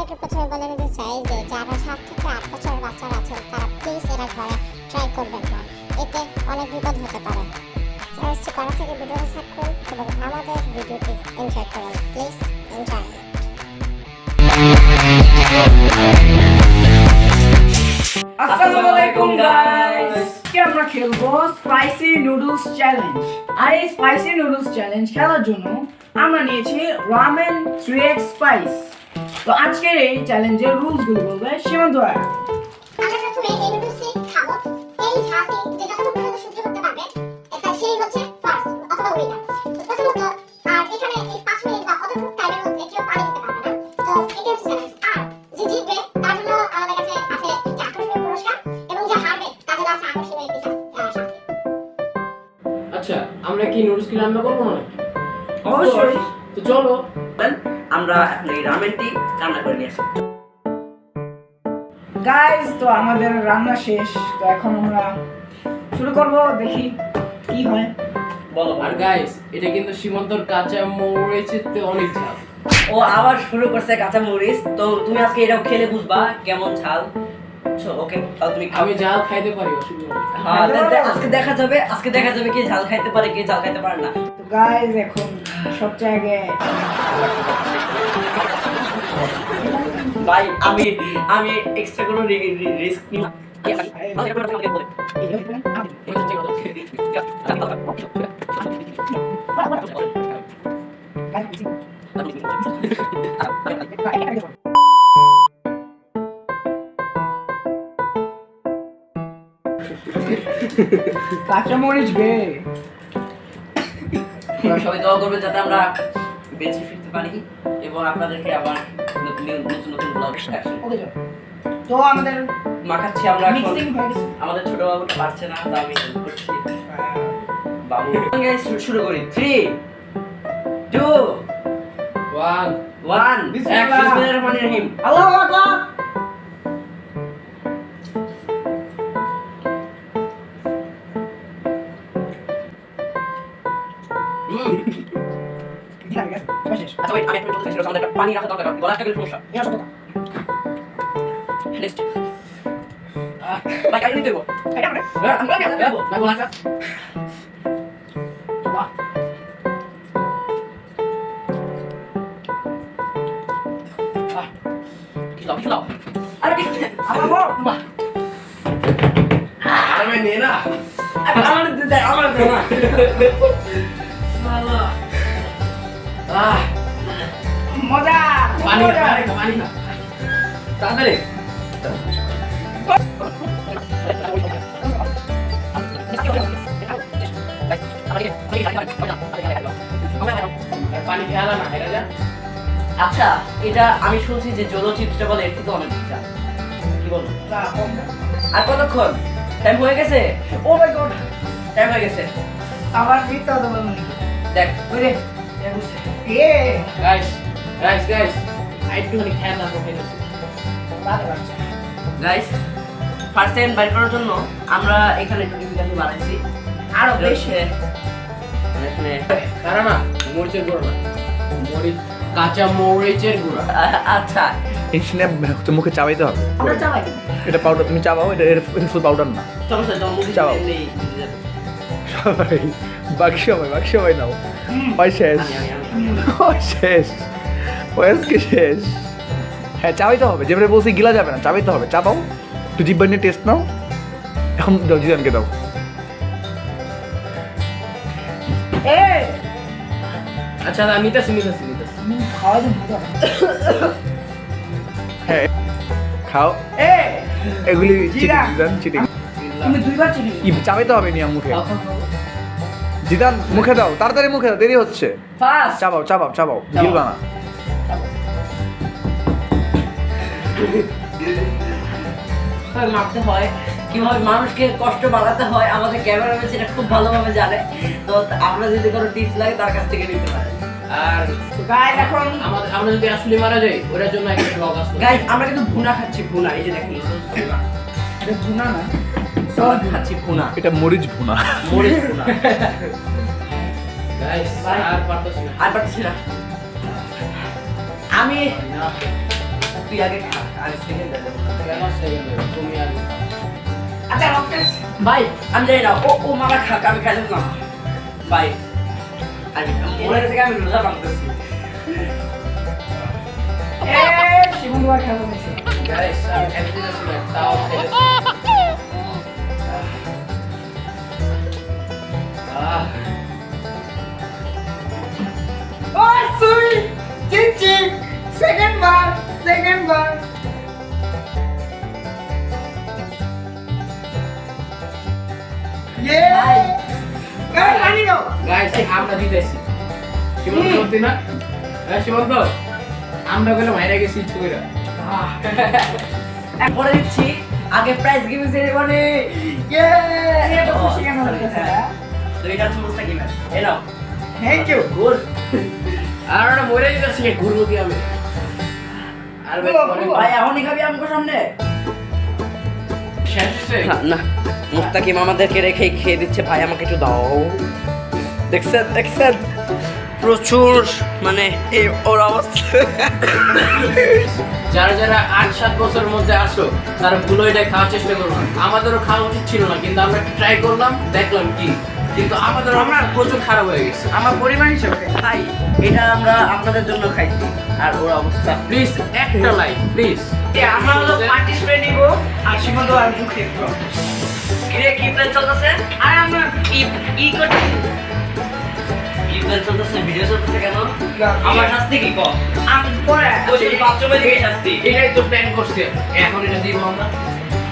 আপনাদেরকে প্রথমে বলে নিতে চাই যে, যারা সাত থেকে আট বছরের বাচ্চারা আছেন তারা প্লিজ এরা ঘরে ট্রাই করবেন না। এতে অনেক বিপদ হতে পারে। করা থেকে ভিডিও থাকুন এবং আমাদের ভিডিওটি এনজয় করুন। প্লিজ এনজয় আমরা খেলব? স্পাইসি নুডলস চ্যালেঞ্জ আর এই স্পাইসি নুডলস চ্যালেঞ্জ খেলার জন্য আমরা নিয়েছি রামেন 3x স্পাইস তো আজকের এই চ্যালেঞ্জের রুলসগুলো বলবে সীমান্ত রায় আচ্ছা আমরা কি নুডলস কি রান্না করব না অবশ্যই। তো চলো আমরা এখন এই রামেনটি রান্না করে নিয়ে আসি। গাইস তো আমাদের রান্না শেষ। তো এখন আমরা শুরু করব দেখি কি হয়। বলো আর গাইস এটা কিন্তু সীমান্তর কাঁচা মরিচের তে অনেক ঝাল। ও আবার শুরু করছে কাঁচা মরিচ। তো তুমি আজকে এটাও খেলে বুঝবা কেমন ঝাল। ওকে তাহলে তুমি আমি ঝাল খাইতে পারি হ্যাঁ আজকে দেখা যাবে আজকে দেখা যাবে কে ঝাল খাইতে পারে কে ঝাল খাইতে পারে না। তো গাইস এখন সব জায়গায়। ভাই আমি আমি এক্সট্রা কোনো রিস্ক নিই কাঁচা মরিচ বে। সবাই দোয়া করবেন যাতে আমরা বেঁচে ফিরতে পারি এবং আপনাদেরকে আবার নতুন নতুন নতুন ব্লগ তো আমাদের মাখাচ্ছি আমরা হয়ে আমাদের ছোট বাবুটা পারছে না তো আমি করছি। বাবু। শুরু- শুরু করি। থ্রি টু ওয়ান ওয়ান এক বিসমিল্লাহির রহমানির রহিম আল্লাহু আকবার সবাই শেষ আচ্ছা wait, আমি একটু বলতে চাইছিলাম, আমাদের একটা পানি রাখা দরকার গলা একটা গেলে সমস্যা এই আসো তো নেক্সট ভাই কাজ নিতে দেবো এটা আমরা হ্যাঁ, আমি আমি যাব না গোলাটা বাহ কিছু দাও কিছু দাও আরে কিছু আবার বল বাহ আমি নে না আমার দে আমার দে না আহ মজা পানি পানি পানি তাড়াতাড়ি। আচ্ছা এটা আমি শুনছি যে জলো চিপসটা বলে এর থেকে অনেক কি বলো? না, কম না। আর কতক্ষণ? টাইম হয়ে গেছে? ও মাই গড। টাইম হয়ে গেছে। আবার মিথ্যা বলব। দেখ। ওই রে, এ বুঝছে। গাইস গাইস গাইস একটুখানি খেয়াল রাখো ফেলেছি গাইস ফার্স্ট টাইম বাইর করার জন্য আমরা এখানে একটু ডিফিকাল্টি বানাইছি। আরও বেশি। এখানে তারা না? মরিচের গুঁড়ো না। মরিচ কাঁচা মরিচের গুঁড়া। আচ্ছা। এই স্ন্যাপ হচ্ছে মুখে চাবাইতে হবে এটা পাউডার তুমি চাবাও এটা এটা ফুল পাউডার না। এমনি সবাই বাকি সময় বাকি সময় নাও। হয় শেষ। হয় শেষ। হয় শেষ? হ্যাঁ চাবাইতে হবে। যেভাবে বলছি গিলা যাবে না চাবাইতে হবে। চাপাও একটু জিব্বা নিয়ে টেস্ট নাও। এখন দাও আচ্ছা না নিতেছি নিতেছি নিতেছি। খাওয়া দিন বুঝো না। হ্যাঁ খাও। এগুলি। জিদান চিটিং চাবাইতে হবে নিয়ে মুখে। জিদান মুখে দাও। তাড়াতাড়ি মুখে দাও দেরি হচ্ছে। চাবাও চাবাও চাবাও। গিলবা না মারতে হয় কীভাবে মানুষকে কষ্ট বাড়াতে হয় আমাদের ক্যামেরাম্যান সেটা খুব ভালোভাবে জানে। তো আমরা যদি কোনো টিপস লাগে তার কাছ থেকে নিতে পারেন। আর গাইস এখন আমাদের আমরা যদি আসলে মারা যাই ওটার জন্য একটা ব্লগ আসবে গাইজ আমরা কিন্তু ভুনা খাচ্ছি ভুনা এই যে দেখেন। এটা ভুনা না? সব খাচ্ছি ভুনা। এটা মরিচ ভুনা। মরিচ ভুনা। গাইস আর পারতেছি না। আর পারতেছি না। আমি তুই আগে খা আমি সেকেন্ড কেন second হলো? তুমি আগে আচ্ছা ভাই আমি জানি না ও ও মামা খাক আমি খাইলাম না। ভাই আমি মনে থেকে আমি রোজা এ শিবন দুয়ার খেলা হয়েছে আমি খেতে তাও আমরা দিতেছি। সীমান্ত সত্যি না? হ্যাঁ, সীমান্ত? আমরা গেলে মাইরা গেছি ইচ্ছে। পরে দিচ্ছি আগে প্রাইজ গিভিং সেরেমনি ইয়ে এত খুশি কেন তো এটা হচ্ছে নাও। থ্যাংক ইউ গুড আর ওরা মরে যেতেছি, ঘুরবো কি আমি? আর। ভাই এখনই খাবি আমাকে সামনে। শেষ না মুস্তাকিম আমাদেরকে রেখে খেয়ে দিচ্ছে। ভাই আমাকে একটু দাও। দেখছেন দেখছেন? প্রচুর মানে এই ওর অবস্থা যারা যারা আট সাত বছরের মধ্যে আসো তারা ভুলো এটা খাওয়ার চেষ্টা করব আমাদেরও খাওয়া উচিত ছিল না কিন্তু আমরা ট্রাই করলাম দেখলাম কি। কিন্তু আমাদের আমরা প্রচুর খারাপ হয়ে গেছে। আমার পরিবার হিসেবে। তাই এটা আমরা আপনাদের জন্য খাইছি। আর ওর অবস্থা। প্লিজ একটা লাইক প্লিজ আমরা হলো পার্টি স্প্রে নিব আর শিবন দুয়ার মুখে কিরে কি প্ল্যান চলতেছে? আর আমরা ই ই করতেছি চলতেছে ভিডিও চলতেছে কেন? আমার শাস্তি কি কম? আমি পরে ওই যে বাথরুমে দিকে শাস্তি? এটাই তো প্ল্যান করছি। এখন এটা দিব আমরা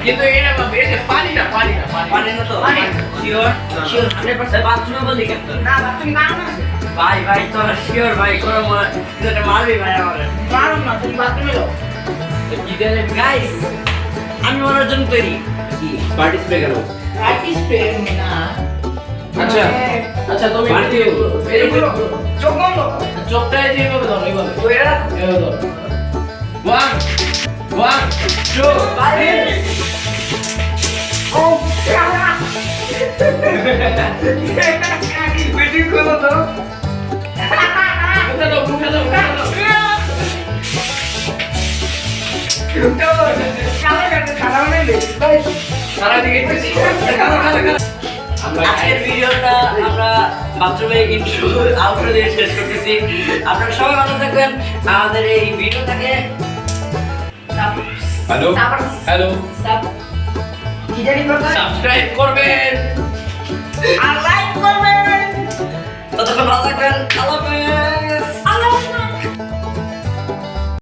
কিন্তু এটা এটা পানি না পানি না পানি না। তো? পানি। শিওর শিওর হান্ড্রেড পার্সেন্ট বাথরুমে বললি কেন না তুমি বারো না ভাই ভাই তোরা শিওর ভাই এটা মারবি ভাই আমার। বারো না তুমি বাথরুমে যাও। কি দেবে? গাইস আমি মরার জন্য তৈরি। কি পার্টি স্প্রে কেন পার্টি স্প্রে না আচ্ছা আচ্ছা তুমি পার্টি এগুলো চোখ বন্ধ চোখটা যেভাবে ধরো এইভাবে তো এরা রাখো। এভাবে ধরো ওয়ান ওয়ান টু ভাই ও ক্যামেরা বেটি খোলো তো মুখে দাও মুখে দাও মুখে দাও কালা কাটা কালা বানাইলে তাই সারা দিকে আমরা আজকের ভিডিওটা আমরা বাথরুমে ইন্ট্রো আউট্রো দিয়ে শেষ করতেছি। আপনারা সবাই ভালো থাকবেন। আমাদের এই ভিডিওটাকে হ্যালো হ্যালো সাবস্ক্রাইব করবেন? আর লাইক করবেন। ততক্ষণ ভালো থাকবেন। আল্লাহ